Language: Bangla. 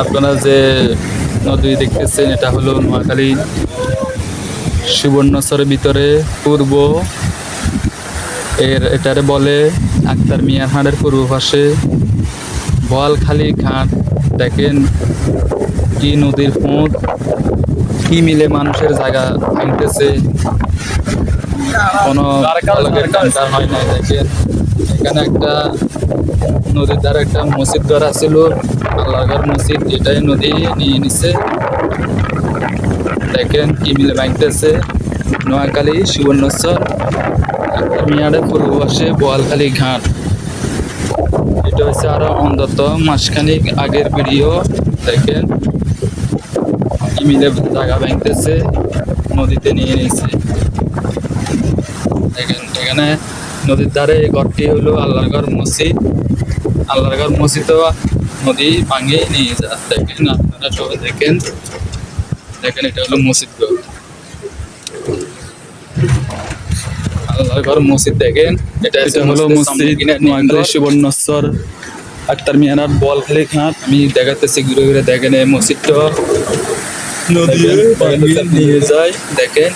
আপনারা যে নদী দেখতেছেন, এটা হলো নোয়াখালী সুবর্ণচরের ভিতরে, পূর্ব। এর এটারে বলে আক্তার মিয়ার হাটের পূর্ব পাশে বোয়ালখালী ঘাট। দেখেন কি নদীর ফোঁট কি মিলে মানুষের জায়গা ভাঙতেছে কোনো কান্তা হয় এখানে একটা নদীর ধারে একটা মসজিদ ঘর ছিল আল্লাহর মসজিদ, এটাই নদী নিয়ে নিছে। দেখেন কি মিলে ভাঙতেছে। নোয়াখালী সুবর্ণচর মিয়াড়ে পূর্ববাসে বোয়ালখালী ঘাট। এটা হচ্ছে আরও অন্তত মাসখানিক আগের ভিডিও। দেখেন কি মিলে জায়গা ভাঙতেছে, নদীতে নিয়ে নিয়েছে। দেখেন, এখানে নদীর ধারে এই ঘরটি হলো আল্লাহগড় মসজিদ। আল্লাহগড় মসজিদও নদী ভাঙিয়ে নিয়ে যা দেখেন, আপনারা সবাই দেখেন। দেখেন, এটা হলো মসজিদ ঘর। মসজিদ দেখেন এটা হলো মসজিদ নোয়াখালী সুবর্ণস্বর আক্তার মিয়ানার বল খেলে ঘাট আমি দেখাতেছি ঘুরে ঘুরে দেখেন এই মসজিদটা। নদী নিয়ে যায় দেখেন।